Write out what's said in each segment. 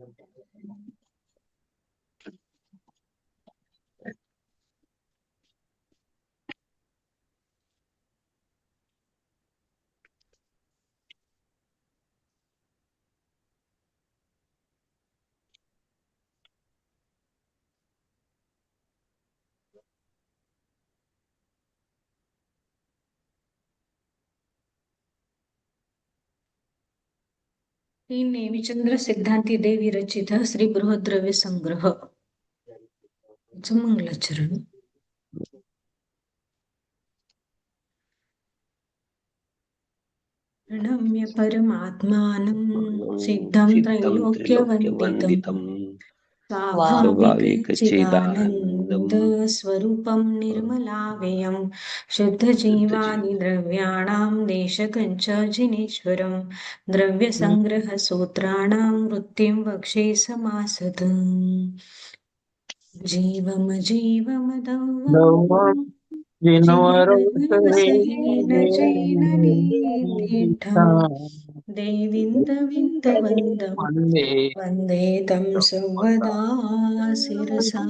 I'm talking. ही नेमिचंद्र सिद्धांती देवी रचित श्री बृहद्रव्य संग्रह. मंगलाचरण प्रणम्य परमात्मानं सिद्धं त्रैलोक्यवन्दितं. स्वाभाविकचिदानन्द स्वरूपं निर्मलाव्ययं। शुद्धजीवानि द्रव्याणां देशकञ्च जिनेश्वरं द्रव्यसङ्ग्रहसूत्राणां वृत्तिं वक्षे समासत्। जीवमजीवमदौवं जीवनवसहेन जैन नितीर्थं देवीन्दविन्दवन्दं वन्दे तं सर्वदा शिरसा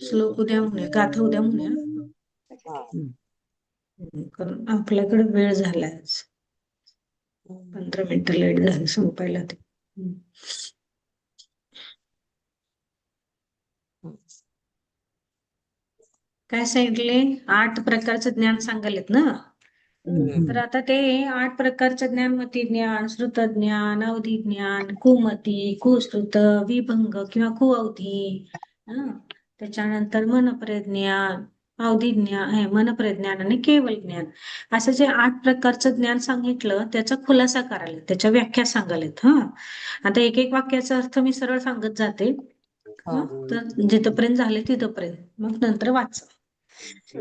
श्लोक उद्या म्हणूया गाथा उद्या म्हणूया कारण आपल्याकडे वेळ झाला आज पंधरा मिनिटं लेट झाली संपायला ते. काय सांगितले आठ प्रकारचं ज्ञान सांगालेत ना तर आता ते आठ प्रकारचं ज्ञान मती ज्ञान श्रुत ज्ञान अवधी ज्ञान कुमती कुश्रुत विभंग किंवा कुअवधी. हं. त्याच्यानंतर मनप्रज्ञान अवधी ज्ञान हे मनप्रज्ञान आणि केवळ ज्ञान. असं जे आठ प्रकारचं ज्ञान सांगितलं त्याचा खुलासा करायला त्याच्या व्याख्या सांगायलेत हा. आता एक एक वाक्याचा अर्थ मी सरळ सांगत जाते. हं. तर जिथपर्यंत झाले तिथपर्यंत. मग नंतर वाचा.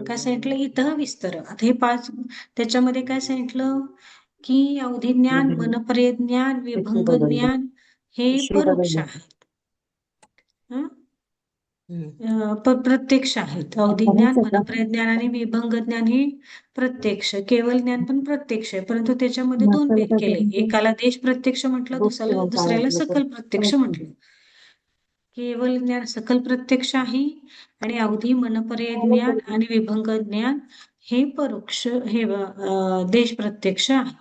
काय सांगितलं? इथं विस्तर. आता हे पाच त्याच्यामध्ये काय सांगितलं? की अवधी ज्ञान मनपर्य ज्ञान विभंग ज्ञान हे परोक्ष आहेत हं? प्रत्यक्ष आहेत. अवधी ज्ञान मनपर्य ज्ञान आणि विभंग ज्ञान हे प्रत्यक्ष. केवळ ज्ञान पण प्रत्यक्ष आहे. परंतु त्याच्यामध्ये दोन भेद केले. एकाला देश प्रत्यक्ष म्हटलं दुसऱ्याला दुसऱ्याला सकल प्रत्यक्ष म्हटलं. केवळ ज्ञान सकल प्रत्यक्ष आहे आणि अवधी मनपर्य ज्ञान आणि विभंग ज्ञान हे परोक्ष हे देश प्रत्यक्ष आहे.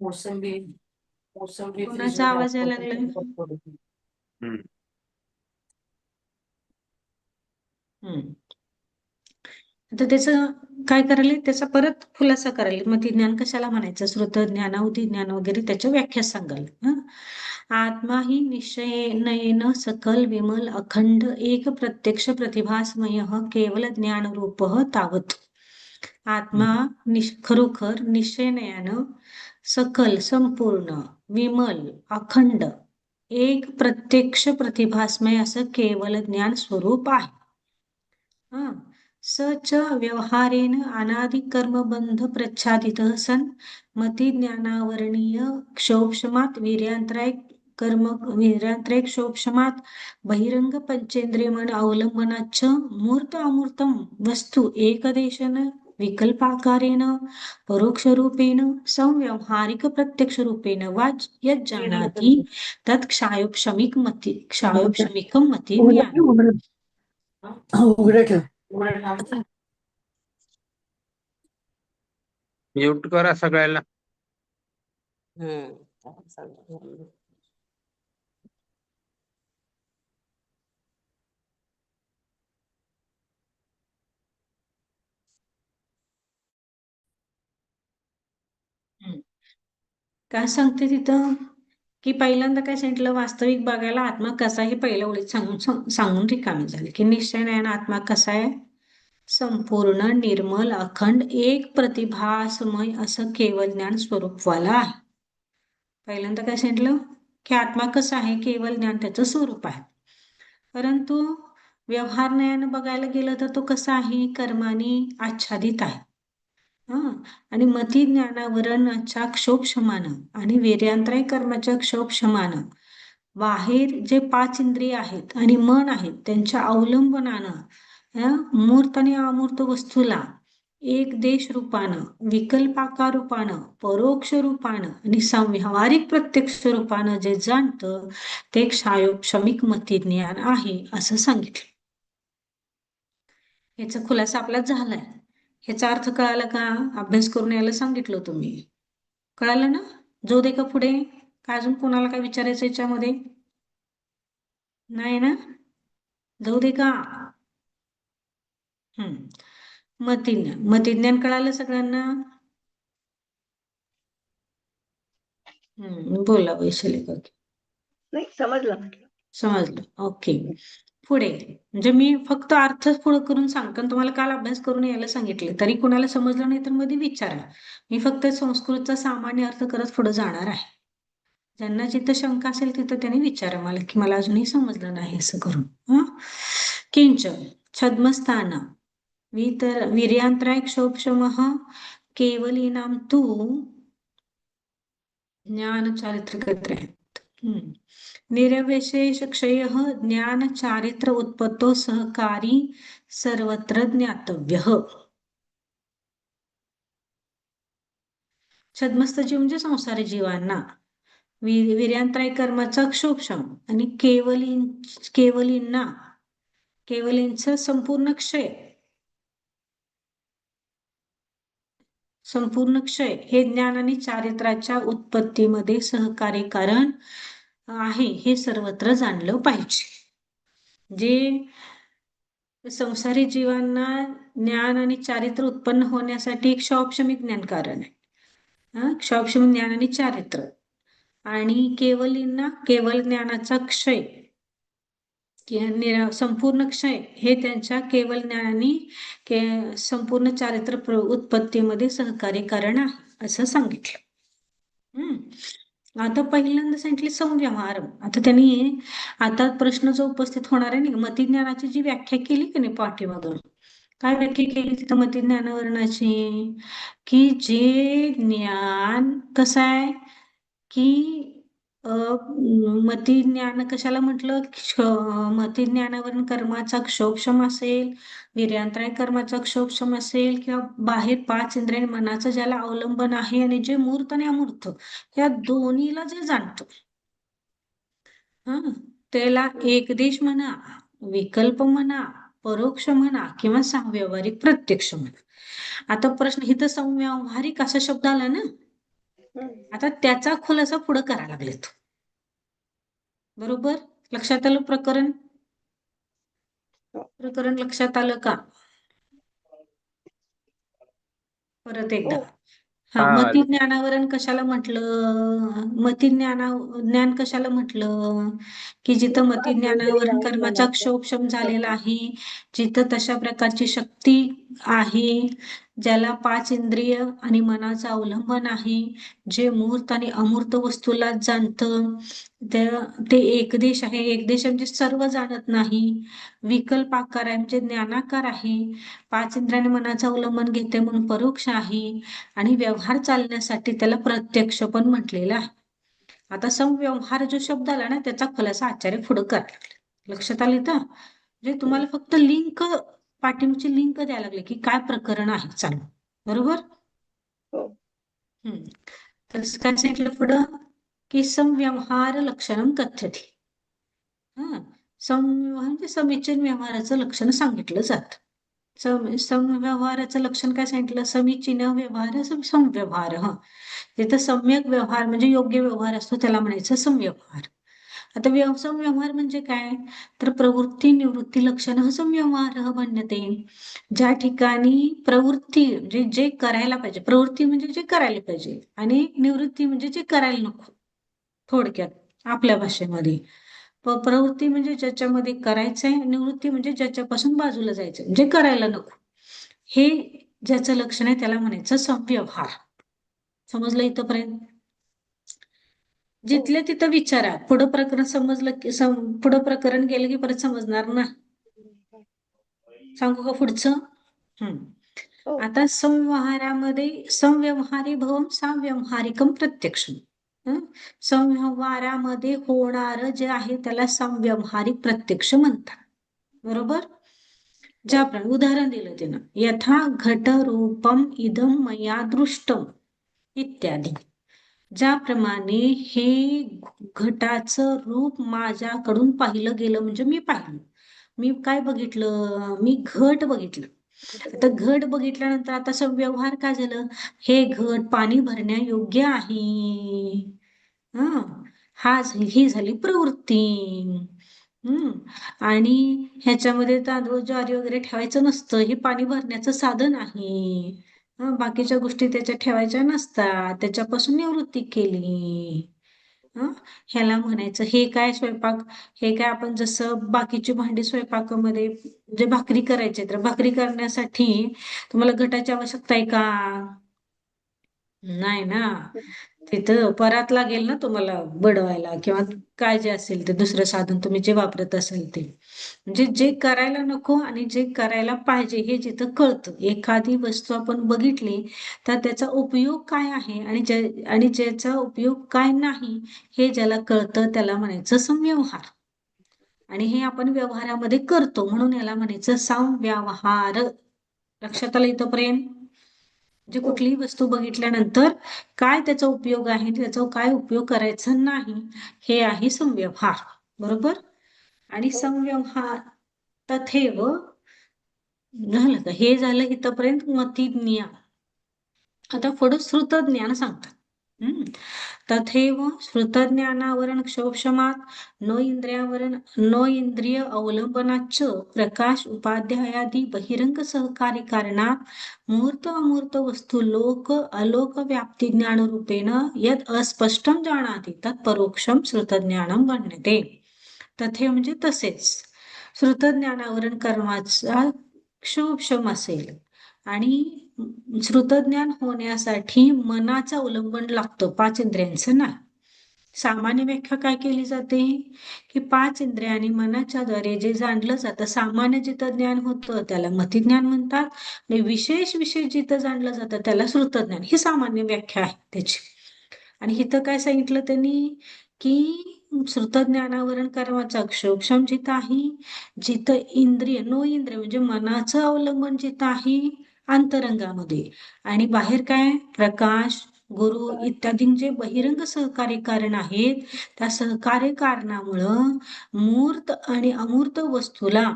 मोसंबी मोसंबी कोणाचा आवाज यायला हम्म. आता त्याचं काय करायला? त्याचा परत खुलासा करायला. मग ती ज्ञान कशाला म्हणायचं? श्रुत ज्ञान अवधी ज्ञान वगैरे त्याच्या व्याख्या सांगाल हं. आत्मा ही निश्चयेन सकल विमल अखंड एक प्रत्यक्ष प्रतिभासमय केवल ज्ञानरूप तावत. आत्मा निश खरोखर निश्चयनयानं सकल संपूर्ण विमल अखंड एक प्रत्यक्ष प्रतिभासमय असं केवल ज्ञान स्वरूप आहे. हा? स च व्यवहारेण अनादिकर्मबंध प्रच्छादितः सन् मती ज्ञानावरणीय क्षोभशमात वीर्यांतराय कर्म वीर्यांतराय क्षोभशमात बहिरंग पंचेंद्रियमन अवलंबनाच मूर्त अमूर्तम वस्तु एकदेशन विकल्पाकारेण परोक्षरूपेण संव्यावहारिक प्रत्यक्षरूपेण वा यज्जानाति तत् क्षायोपशमिक मती क्षायोपशमिकं मती ज्ञानम् ठेव। म्यूट करा सगळ्याला काय सांगते तिथं? की पहिल्यांदा काय सांगितलं वास्तविक बघायला आत्मा कसा आहे हे पहिल्या ओळीत सांगून सांग- सांगून रिकामी झाली की निश्चय नाही आत्मा कसा आहे? संपूर्ण निर्मल अखंड एक प्रतिभासमय असं केवळ ज्ञान स्वरूपवाला आहे. पहिल्यांदा काय सांगितलं? की आत्मा कसा आहे केवळ ज्ञान त्याचं स्वरूप आहे. परंतु व्यवहार नयानं बघायला गेलं तर तो कसा आहे? कर्माने आच्छादित आहे. हा. आणि मती ज्ञानावरणाच्या क्षोभशमानं आणि वीर्यांतराय कर्माच्या क्षोभशमानं. बाहेर जे पाच इंद्रिय आहेत आणि मन आहेत त्यांच्या अवलंबनानं मूर्त आणि अमूर्त वस्तूला एक देश रूपानं विकल्पाकार रूपानं परोक्ष रूपानं आणि संव्यावहारिक प्रत्यक्ष रूपानं जे जाणतं ते क्षायोक्षमिक मतिज्ञान आहे असं सांगितलं. याचा खुलासा आपला झालाय. ह्याचा अर्थ कळाला का? अभ्यास करून यायला सांगितलं तुम्ही. कळालं ना? जो दे का पुढे. का अजून कोणाला काय विचारायचं याच्यामध्ये? नाही ना? जाऊ दे का? हम्म. मतिज्ञान मतिज्ञान कळालं सगळ्यांना? हम्म बोला वैशाली काकी. नाही समजलं समजलं. ओके. पुढे. म्हणजे मी फक्त अर्थ पुढे करून सांगतो आणि तुम्हाला काल अभ्यास करून यायला सांगितले. तरी कुणाला समजलं नाही तर मध्ये विचारा. मी फक्त संस्कृतचा सामान्य अर्थ करत पुढे जाणार आहे. ज्यांना जिथं शंका असेल तिथं त्यांनी विचारा मला की मला अजूनही समजलं नाही असं करून. हा? किंच छद्मस्थान. वितर वीर्यांतराय क्षोभशमः केवलीनां तु ज्ञानचारित्रकत्र्यात् हम्म निरविशेष क्षय ज्ञान चारित्र उत्पत्तो सहकारी सर्वत्र ज्ञातव्य. छद्मस्त जीव म्हणजे संसारी जीवांना. वीर्यांत्राय कर्माचा क्षोभक्षम आणि केवली केवलींना केवलींचा संपूर्ण क्षय. संपूर्ण क्षय हे ज्ञान आणि चारित्राच्या उत्पत्तीमध्ये सहकारी कारण आहे हे सर्वत्र जाणलं पाहिजे. जे संसारी जीवांना ज्ञान आणि चारित्र्य उत्पन्न होण्यासाठी एक क्षौक्षमिक ज्ञान कारण आहे. हा क्षौक्षमिक ज्ञान आणि चारित्र्य आणि केवलींना केवल ज्ञानाचा क्षय संपूर्ण क्षय हे त्यांच्या केवल ज्ञानाने के संपूर्ण चारित्र उत्पत्तीमध्ये सहकार्य कारण आहे असं सांगितलं. हम्म. आता पहिल्यांदा सांगितले संव्यवहार आता त्यांनी आता प्रश्न जो उपस्थित होणार आहे ना मतिज्ञानाची जी व्याख्या केली की नाही पाठीमधून काय व्याख्या केली तिथं मतिज्ञानवर्णाची? की जे ज्ञान कसं आहे? की मती ज्ञान कशाला म्हटलं? मती ज्ञानावरून कर्माचा क्षोभक्षम असेल वीर्यांतराय कर्माचा क्षोभक्षम असेल किंवा बाहेर पाच इंद्रिय मनाचं ज्याला अवलंबन आहे आणि जे मूर्त आणि अमूर्त या दोन्हीला जे जाणतो. हा त्याला एकदेश म्हणा विकल्प म्हणा परोक्ष म्हणा किंवा संव्यावहारिक प्रत्यक्ष म्हणा. आता प्रश्न इथं संव्यावहारिक असा शब्द आला ना आता त्याचा खुलासा पुढे करायला लागलेत बरोबर लक्षात आलं प्रकरण हो. प्रकरण लक्षात आलं का परत एकदा हो. हा हा. मती ज्ञानावरण कशाला म्हटलं मती ज्ञाना ज्ञान कशाला म्हटलं की जिथं मती ज्ञानावरण कर्माचा. क्षोभक्षम झालेला आहे जिथं तशा प्रकारची शक्ती आहे ज्याला पाच इंद्रिय आणि मनाचं अवलंबन आहे जे मूर्त आणि अमूर्त वस्तूला जाणतं ते ते एकदेश आहे. एकदेश म्हणजे सर्व जाणत नाही. विकल्प आकार आहे म्हणजे ज्ञानाकार आहे. पाच इंद्रियाने मनाचं अवलंबन घेते म्हणून परोक्ष आहे. आणि व्यवहार चालण्यासाठी त्याला प्रत्यक्ष पण म्हटलेला आहे. आता संव्यवहार जो शब्द आला ना त्याचा खुलासा आचार्य पुढे करायला लक्षात आले तर म्हणजे तुम्हाला फक्त लिंक पाठीमागची लिंक द्यायला लागले की काय प्रकरण आहे? चालू. बरोबर? हो. हम्म. तर काय सांगितलं पुढं? की संव्यवहार लक्षणम कथ्यते. हा. संव्यवहार म्हणजे समीचीन व्यवहाराचं लक्षण सांगितलं जात. संव्यवहाराचं लक्षण काय सांगितलं? समीचीन व्यवहार संव्यवहार हा. जिथं सम्यक व्यवहार म्हणजे योग्य व्यवहार असतो त्याला म्हणायचं संव्यवहार. आता व्यव व्यवहार म्हणजे काय? तर प्रवृत्ती निवृत्ती लक्षण संव्यवहार म्हणते ज्या ठिकाणी प्रवृत्ती म्हणजे जे करायला पाहिजे प्रवृत्ती म्हणजे जे करायला पाहिजे आणि निवृत्ती म्हणजे जे करायला नको थोडक्यात आपल्या भाषेमध्ये. प्रवृत्ती म्हणजे ज्याच्यामध्ये करायचंय निवृत्ती म्हणजे ज्याच्यापासून बाजूला जायचंय म्हणजे करायला नको. हे ज्याचं लक्षण आहे त्याला म्हणायचं संव्यवहार. समजलं इथंपर्यंत? जिथल्या तिथं विचारा. पुढं प्रकरण समजलं की सम- पुढं प्रकरण गेलं की परत समजणार ना? सांगू का पुढचं? हम्म. हो. आता संव्यवहारामध्ये संव्यवहारी भवम संव्यवहारिकम प्रत्यक्षम हं? संव्यवहारामध्ये होणार जे आहे त्याला संव्यवहारिक प्रत्यक्ष म्हणतात. बरोबर? ज्याप्रमाणे उदाहरण दिलं त्यानं यथा घट रूपम इदम मया दृष्टम. इत्यादी. ज्याप्रमाणे हे घटाचं रूप माझ्याकडून पाहिलं गेलं म्हणजे मी पाहिलं. मी काय बघितलं? मी घट बघितलं. आता घट बघितल्यानंतर आता सब व्यवहार काय झालं? हे घट पाणी भरण्यायोग्य आहे. हा. ही झाली प्रवृत्ती. हम्म आणि ह्याच्यामध्ये तांदूळ ज्वारी वगैरे ठेवायचं नसतं. हे पाणी भरण्याचं साधन आहे. हं, बाकीच्या गोष्टी त्याच्यात ठेवायच्या नसतात. त्याच्यापासून निवृत्ती केली. हं, ह्याला म्हणायचं हे काय स्वयंपाक हे काय आपण जसं बाकीची भांडी स्वयंपाकामध्ये जे भाकरी करायचे तर भाकरी करण्यासाठी तुम्हाला घटाची आवश्यकता आहे का? नाही ना. तिथं परात लागेल ना तुम्हाला बडवायला किंवा काय जे असेल ते दुसरं साधन तुम्ही जे वापरत असाल ते. म्हणजे जे करायला नको आणि जे करायला पाहिजे हे जिथं कळतं. एखादी वस्तू आपण बघितली तर त्याचा उपयोग काय आहे आणि ज्या आणि ज्याचा उपयोग काय नाही हे ज्याला कळतं त्याला म्हणायचं संव्यवहार. आणि हे आपण व्यवहारामध्ये करतो म्हणून याला म्हणायचं संव्यवहार. लक्षात आलं प्रेम? म्हणजे कुठलीही वस्तू बघितल्यानंतर काय त्याचा उपयोग आहे त्याचा काय उपयोग करायचा नाही हे आहे संव्यवहार. बरोबर? आणि संव्यवहार तथेव झालं का हे झालं इथपर्यंत मती ज्ञान आता पुढं श्रुत ज्ञान सांगतात. तथेव श्रुतज्ञानावरण क्षोक्षमात न इंद्रियावरण न इंद्रिय अवलंबनाच प्रकाश उपाध्यायादी बहिरंग सहकारी कारणात मूर्त अमूर्त वस्तू लोक अलोक व्याप्ती ज्ञान रूपेण यद अस्पष्टम जाणाती तत् परोक्षम श्रुतज्ञानम वर्णते। तथे म्हणजे तसेच श्रुतज्ञानावरण कर्माचा क्षोभक्षम असेल आणि श्रुतज्ञान होण्यासाठी मनाचं अवलंबन लागतं पाच इंद्रियांचं ना. सामान्य व्याख्या काय केली जाते? की पाच इंद्रिय आणि मनाच्या द्वारे जे जाणलं जातं सामान्य जिथं ज्ञान होतं त्याला मतिज्ञान म्हणतात. आणि विशेष विशेष जिथं जाणलं जातं त्याला श्रुतज्ञान. ही सामान्य व्याख्या आहे त्याची. आणि इथं काय सांगितलं त्यांनी? की श्रुतज्ञानावरण कर्माचा क्षोक्षम जिथं आहे जिथं इंद्रिय नो इंद्रिय म्हणजे मनाचं अवलंबन जिथं आहे अंतरंगामध्ये. आणि बाहेर काय? प्रकाश गुरु इत्यादी जे बहिरंग सहकार्य कारण आहेत. त्या सहकार्य कारणामुळं मूर्त आणि अमूर्त वस्तूला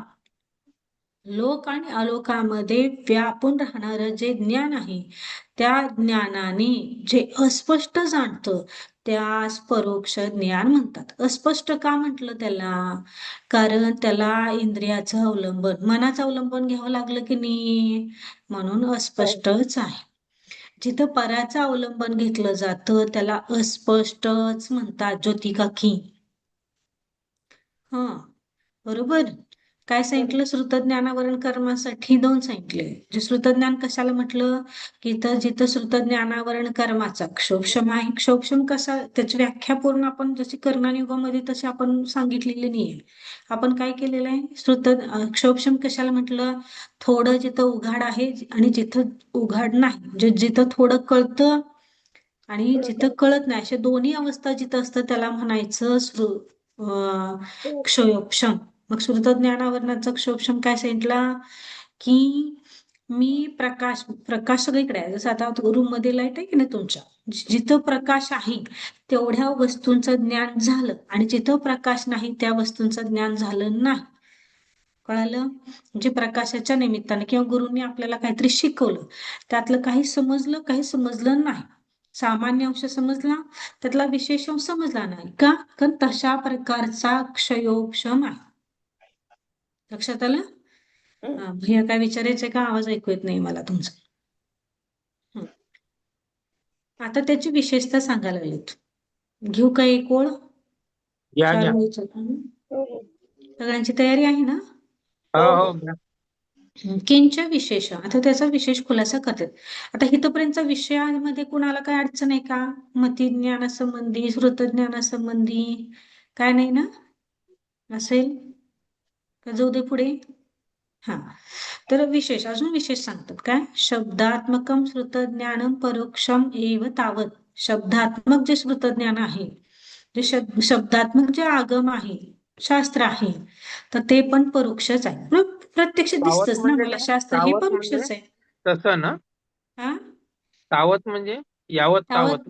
लोक आणि अलोकामध्ये व्यापून राहणार जे ज्ञान आहे त्या ज्ञानाने जे अस्पष्ट जाणतं त्यास परोक्ष ज्ञान म्हणतात. अस्पष्ट का म्हटलं त्याला? कारण त्याला इंद्रियाचं अवलंबन मनाचं अवलंबन घ्यावं लागलं की नाही? म्हणून अस्पष्टच आहे. जिथं पराचं अवलंबन घेतलं जातं त्याला अस्पष्टच म्हणतात ज्योती काकी हा बरोबर? काय सांगितलं? श्रुतज्ञानावरण कर्मासाठी दोन सांगितले. जे श्रुतज्ञान कशाला म्हटलं? की तर जिथं श्रुतज्ञानावरण कर्माचा क्षोभक्षम आहे. क्षोभक्षम कसा? त्याची व्याख्या पूर्ण आपण जशी कर्णयुगामध्ये तशी आपण सांगितलेली नाहीये. आपण काय केलेलं आहे? श्रुत अं, क्षोभक्षम कशाला म्हटलं? थोडं जिथं उघाड आहे आणि जिथं उघाड नाही. म्हणजे जिथं थोडं कळतं आणि जिथं कळत नाही. अशा दोन्ही अवस्था जिथं असतं त्याला म्हणायचं श्रु क्षोभक्षम. मग श्रुतज्ञानावरणाचा क्षोभक्षम काय सांगितला? की मी प्रकाश प्रकाश सगळीकडे आहे. जसं आता रूममध्ये लाइट आहे की नाही तुमच्या? जिथं प्रकाश आहे तेवढ्या वस्तूंचं ज्ञान झालं. आणि जिथं प्रकाश नाही त्या वस्तूंचं ज्ञान झालं नाही. कळालं? म्हणजे प्रकाशाच्या निमित्ताने किंवा गुरुंनी आपल्याला काहीतरी शिकवलं. त्यातलं काही समजलं काही समजलं नाही. सामान्य अंश समजला त्यातला विशेष अंश समजला नाही का? कारण तशा प्रकारचा क्षयोक्षम आहे. लक्षात आलं? भैया काय विचारायचंय का? आवाज ऐकू येत नाही मला तुमचा. आता त्याची विशेषता सांगायला लागलेत. घेऊ का एक ओळ. सगळ्यांची तयारी आहे ना? हो हो. किंच विशेष. आता त्याचा विशेष खुलासा करतात. आता इथपर्यंतचा विषयामध्ये कुणाला काय अडचण आहे का? मती ज्ञानासंबंधी श्रुतज्ञानासंबंधी काय नाही ना? असेल? जाऊ दे पुढे? हा. तर विशेष अजून विशेष सांगतात काय शब्दात्मकम श्रुतज्ञानम परोक्षम एव तावत. शब्दात्मक जे श्रुतज्ञान आहे जे शब्द शब्दात्मक जे आगम आहे शास्त्र आहे तर ते पण परोक्षच आहे? प्रत्यक्ष दिसतच ना म्हणजे मला? शास्त्र. हे सावध परोक्षच म्हणजे? आहे. तसं ना? हा तावत म्हणजे यावत तावत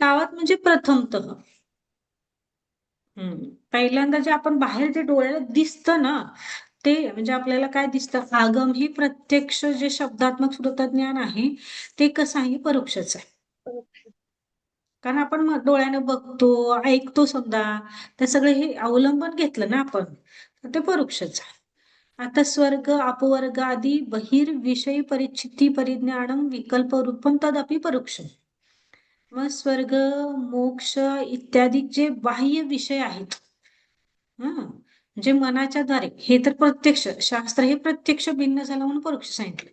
तावत म्हणजे प्रथमतः. हम्म. पहिल्यांदा जे आपण बाहेर जे डोळ्याला दिसतं ना ते म्हणजे आपल्याला काय दिसतं? आगम हे प्रत्यक्ष जे शब्दात्मक श्रुतज्ञान आहे ते कसं आहे? परोक्षच आहे. परोक्ष. कारण आपण मग डोळ्यानं बघतो ऐकतो समजा ते सगळे हे अवलंबन घेतलं ना आपण तर ते परोक्षच आहे. आता स्वर्ग अपवर्ग आदी बहिर्विषयी परिचिती परिज्ञानम विकल्प रूपम तदपि परोक्ष मग स्वर्ग मोक्ष इत्यादी जे बाह्य विषय आहेत. हा मनाच्या द्वारे हे तर प्रत्यक्ष शास्त्र हे प्रत्यक्ष भिन्न झालं म्हणून परोक्ष सांगितलं.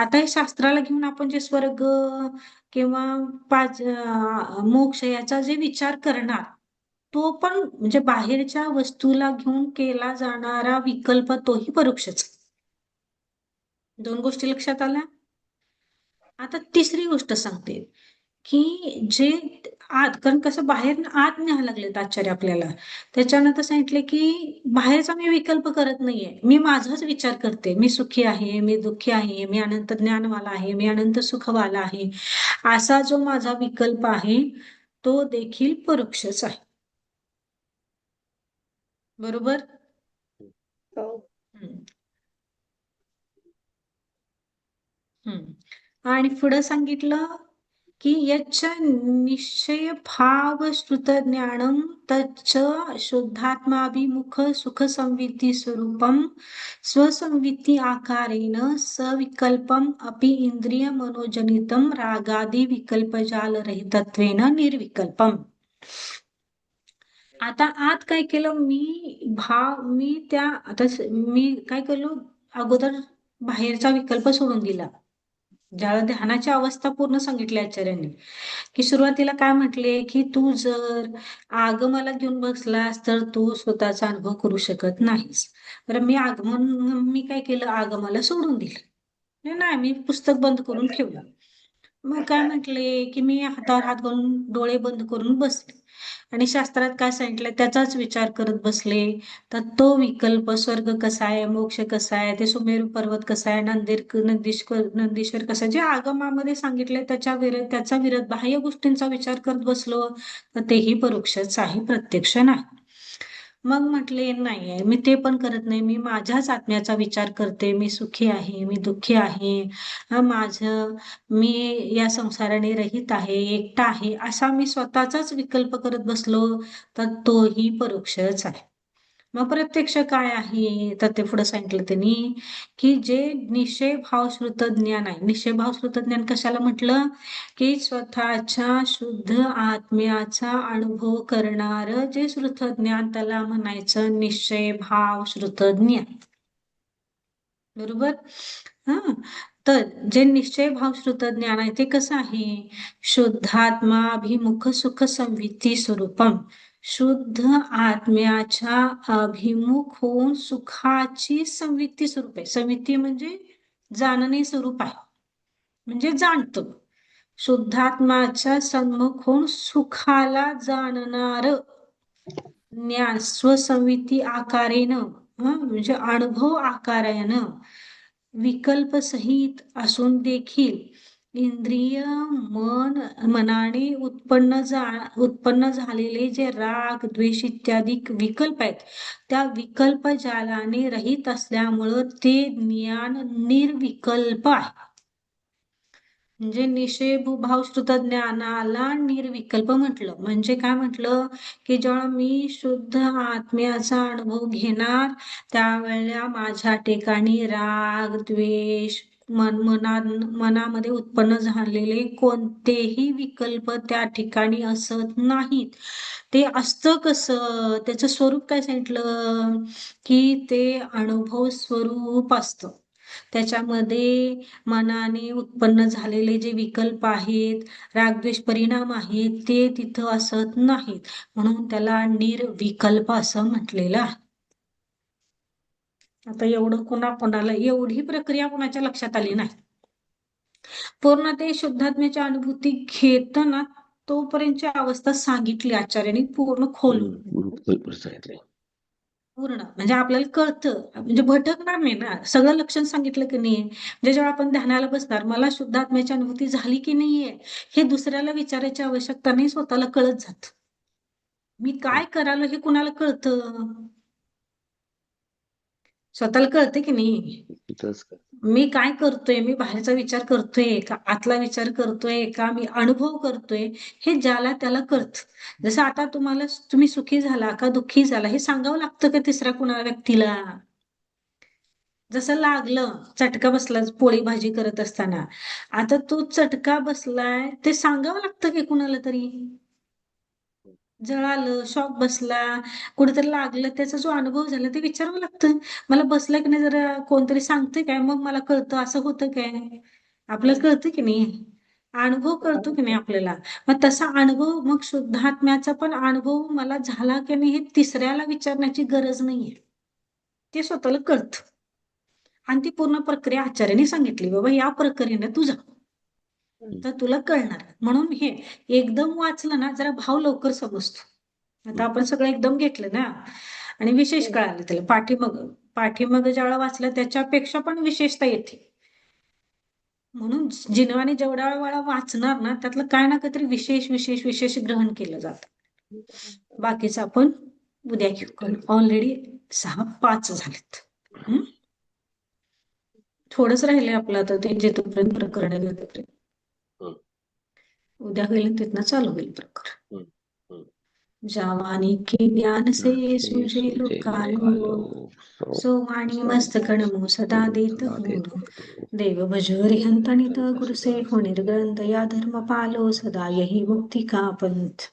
आता हे शास्त्राला घेऊन आपण जे स्वर्ग किंवा पाच मोक्ष याचा जे विचार करणार तो पण म्हणजे बाहेरच्या वस्तूला घेऊन केला जाणारा विकल्प तोही परोक्षच. दोन गोष्टी लक्षात आल्या? आता तिसरी गोष्ट सांगते. की जे आत कारण कसं बाहेर आत न्यायला लागलेत आचार्य आपल्याला. त्याच्यानंतर सांगितले की बाहेरचा मी विकल्प करत नाहीये. मी माझाच विचार करते. मी सुखी आहे मी दुःखी आहे मी अनंत ज्ञानवाला आहे मी अनंत सुखवाला आहे. असा जो माझा विकल्प आहे तो देखील परोक्षच आहे. बरोबर? हो. हम्म. आणि पुढे सांगितलं की यच्च निश्चय भाव श्रुत ज्ञानम तच्च शुद्धात्माभिमुख सुख संविद्धी स्वरूपम स्वसंवित्ती आकारेण सविकल्पम अपि इंद्रिय मनोजनितम रागादि विकल्पजाल रहितत्वेन निर्विकल्पम। आता आत काय केलं? मी भाव मी त्या आता मी काय केलो? अगोदर बाहेरचा विकल्प सोडून दिला. ज्या ध्यानाची अवस्था पूर्ण सांगितली आचार्यांनी की सुरुवातीला काय म्हटले की तू जर आगमाला घेऊन बसलास तर तू स्वतःचा अनुभव करू शकत नाहीस. बरं मी आगमन मी काय केलं? आगमाला सोडून दिलं. नाही मी पुस्तक बंद करून ठेवलं. मग काय म्हटले की मी हातावर हात घालून डोळे बंद करून बसले. आणि शास्त्रात काय सांगितलं? त्याचाच विचार करत बसले. तर तो विकल्प स्वर्ग कसा आहे मोक्ष कसा आहे ते सुमेरू पर्वत कसा आहे नंदीर नंदीश्वर नंदीश्वर कसा आहे? जे आगमामध्ये सांगितले त्याच्या विरोध त्याचा विरोध बाह्य गोष्टींचा विचार करत बसलो तर तेही परोक्षच आहे प्रत्यक्ष नाही. मग म्हटले नाहीये मी ते पण करत नाही. मी माझ्याच आत्म्याचा विचार करते. मी सुखी आहे. मी दुःखी आहे. माझं मी या संसाराने रहित आहे. एकटा आहे. असा मी स्वतःचाच विकल्प करत बसलो तर तोही परोक्षच आहे. मग प्रत्यक्ष काय आहे? तर ते पुढे सांगितलं त्यांनी की जे निश्चय भाव श्रुत ज्ञान आहे. निश्चय भाव श्रुत ज्ञान कशाला म्हटलं? की स्वतःच्या शुद्ध आत्म्याचा अनुभव करणार जे श्रुत ज्ञान त्याला म्हणायचं निश्चय भाव श्रुत ज्ञान. बरोबर? हा. तर जे निश्चय भाव श्रुत ज्ञान आहे ते कसं आहे? शुद्धात्माभिमुख सुख संविती स्वरूपम. शुद्ध आत्म्याच्या अभिमुख होऊन सुखाची समिती स्वरूप आहे. समिती म्हणजे जाणणे स्वरूप आहे. म्हणजे जाणतो. शुद्धात्माच्या सन्मुख होऊन सुखाला जाणणार ज्ञान स्वसंवित्ती आकारेनं म्हणजे अनुभव आकारानं विकल्प सहित असून देखील इंद्रिय मन मनाने उत्पन्न जा उत्पन्न झालेले जे राग द्वेष इत्यादी विकल्प आहेत त्या विकल्प जालाने रहित असल्यामुळं ते ज्ञान निर्विकल्प आहे. म्हणजे निषेभ भाव श्रुत ज्ञानाला निर्विकल्प म्हटलं. म्हणजे काय म्हटलं? की जेव्हा मी शुद्ध आत्म्याचा अनुभव घेणार त्यावेळेला माझ्या ठिकाणी राग द्वेष मन मना मनामध्ये उत्पन्न झालेले कोणतेही विकल्प त्या ठिकाणी असत नाहीत. ते असतं कसं? त्याचं स्वरूप काय सांगितलं? की ते अनुभव स्वरूप असतं. त्याच्यामध्ये मनाने उत्पन्न झालेले जे विकल्प आहेत रागद्वेष परिणाम आहेत ते तिथं असत नाहीत. म्हणून त्याला निर्विकल्प असं म्हटलेलं आहे. आता एवढं कोणा कोणाला एवढी प्रक्रिया कोणाच्या लक्षात आली नाही. पूर्ण ते शुद्धात्म्याची अनुभूती घेताना तोपर्यंतची अवस्था सांगितली आचार्यांनी पूर्ण खोलून पूर्ण म्हणजे आपल्याला कळतं. म्हणजे भटकणार नाही ना. सगळं लक्षण सांगितलं की नाही. म्हणजे जेव्हा आपण ध्यानाला बसणार मला शुद्ध आत्म्याची अनुभूती झाली की नाहीये हे दुसऱ्याला विचारायची आवश्यकता नाही स्वतःला कळत जात. मी काय करालो हे कुणाला कळतं? स्वतःला कळतं की नाही? का मी काय करतोय? मी बाहेरचा विचार करतोय का? आतला विचार करतोय का? मी अनुभव करतोय? हे ज्याला त्याला कळतं. जसं आता तुम्हाला तुम्ही सुखी झाला का दुःखी झाला हे सांगावं लागतं का तिसऱ्या कुणा व्यक्तीला? जसं लागलं चटका बसला पोळी भाजी करत असताना. आता तो चटका बसलाय ते सांगावं लागतं की कुणाला तरी? जळालं शॉक बसला कुठेतरी लागलं. त्याचा जो अनुभव झाला ते विचारावं लागतं. मला बसलं की नाही जरा कोणतरी सांगतंय काय? मग मला कळतं असं होतं काय? आपल्याला कळतं की नाही? अनुभव कळतो की नाही आपल्याला? मग तसा अनुभव मग शुद्धात्म्याचा पण अनुभव मला झाला की नाही हे तिसऱ्याला विचारण्याची गरज नाहीये. ते स्वतःला कळतं. आणि ती पूर्ण प्रक्रिया आचार्याने सांगितली बाबा या प्रक्रियेने तू जा. तर तुला कळणार. म्हणून हे एकदम वाचलं ना जरा भाव लवकर समजतो. आता आपण सगळं एकदम घेतलं ना आणि विशेष कळालं त्याला. पाठीमग पाठीमग ज्यावेळा वाचलं त्याच्यापेक्षा पण विशेषता येते. म्हणून जिनवाने जेवढ्या वेळा वाचणार ना त्यातलं काय ना काहीतरी विशेष विशेष विशेष ग्रहण केलं जातं. बाकीचं आपण उद्या घेऊ. ऑलरेडी सहा पाच झालेत? थोडंच राहिले आपलं आता ते जेतोपर्यंत प्रकरण. उद्या होईल तिथनं चालू होईल प्रकरण हं. जावानी के ज्ञान से सुझे लोकालो सो वाणी मस्तक नमो सदा देत होऊन देव भजरी हंतनित गुरुसे हो निर्ग्रंथ या धर्म पालो सदा यही मुक्ती का पंथ